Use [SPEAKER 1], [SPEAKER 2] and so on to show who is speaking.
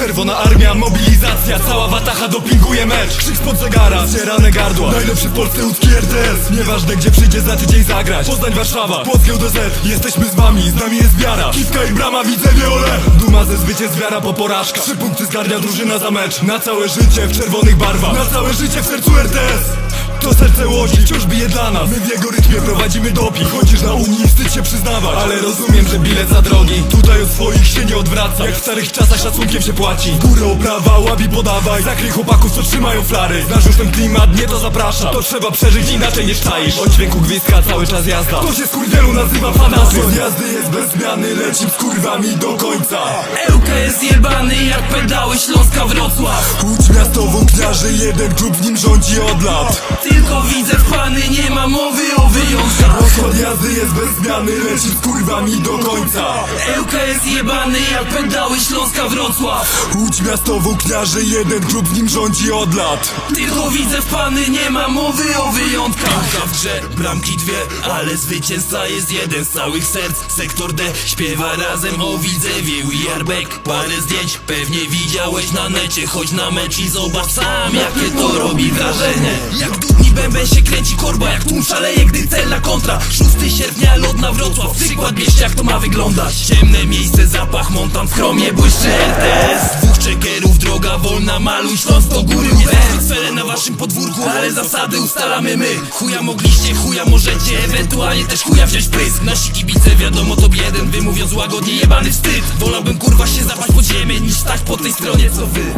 [SPEAKER 1] Czerwona armia, mobilizacja Cała watacha dopinguje mecz. Krzyk spod zegara, zdzierane gardła. Najlepszy w Polsce łódzki RTS Nieważne gdzie przyjdzie za tydzień zagrać. Poznań, Warszawa, Płock, UDZ Jesteśmy z wami, z nami jest wiara. Kiska i brama, Widzewie ole Duma ze zwycięstw, wiara po porażkach Trzy punkty zgarnia drużyna za mecz. Na całe życie w czerwonych barwach. Na całe życie w sercu RTS to serce Łodzi wciąż bije dla nas. My w jego rytmie prowadzimy doping. Chodzisz na Unii, wstyd się przyznawać. Ale rozumiem, że bilet za drogi. Tutaj od swoich odwraca. Jak w starych czasach szacunkiem się płaci. Górę oprawa, łabi podawaj. Zakryj chłopaków, co trzymają flary. Znasz już ten klimat, nie to zaprasza. To trzeba przeżyć inaczej niż czaisz. Od dźwięku gwizdka cały czas jazda. To się skurwielu nazywa fanatyzm Od jazdy jest bez zmiany, lecim z kurwami do końca.
[SPEAKER 2] Ełka jest jebany jak pedały Śląska Wrocław.
[SPEAKER 1] Łódź miasto włókniarzy, jeden klub w nim rządzi od lat.
[SPEAKER 2] Tylko widzę pany, nie ma mowy o wyjątkach
[SPEAKER 1] Rozkład jazdy jest bez zmiany, leci z kurwami do końca.
[SPEAKER 2] Ełka jest jebany jak pedały Śląska Wrocław.
[SPEAKER 1] Łódź miasto włókniarzy, jeden klub w nim rządzi od lat.
[SPEAKER 2] Tylko widzę pany, nie ma mowy o wyjątkach. Piłka w grze, bramki dwie, ale zwycięzca jest jeden z całych serc. Sektor D śpiewa razem o Widzewie We are back, parę zdjęć pewnie widziałeś na necie Chodź na mecz i zobacz sam jakie to robi wrażenie. Jak dudni bęben się kręci korba, jak tłum szaleje gdy kontra 6 sierpnia lot na Wrocław, przykład bierzcie jak to ma wyglądać. Ciemne miejsce, zapach montan w chromie błyszczy RTS. Dwóch czekerów, droga wolna, maluj Śląsk do góry cele na waszym podwórku, ale zasady ustalamy my. Chuja mogliście, chuja możecie, ewentualnie też chuja wziąć pysk Nasi kibice wiadomo to jeden, wymówiąc łagodnie jebany wstyd. Wolałbym kurwa się zapaść pod ziemię, niż stać po tej stronie co wy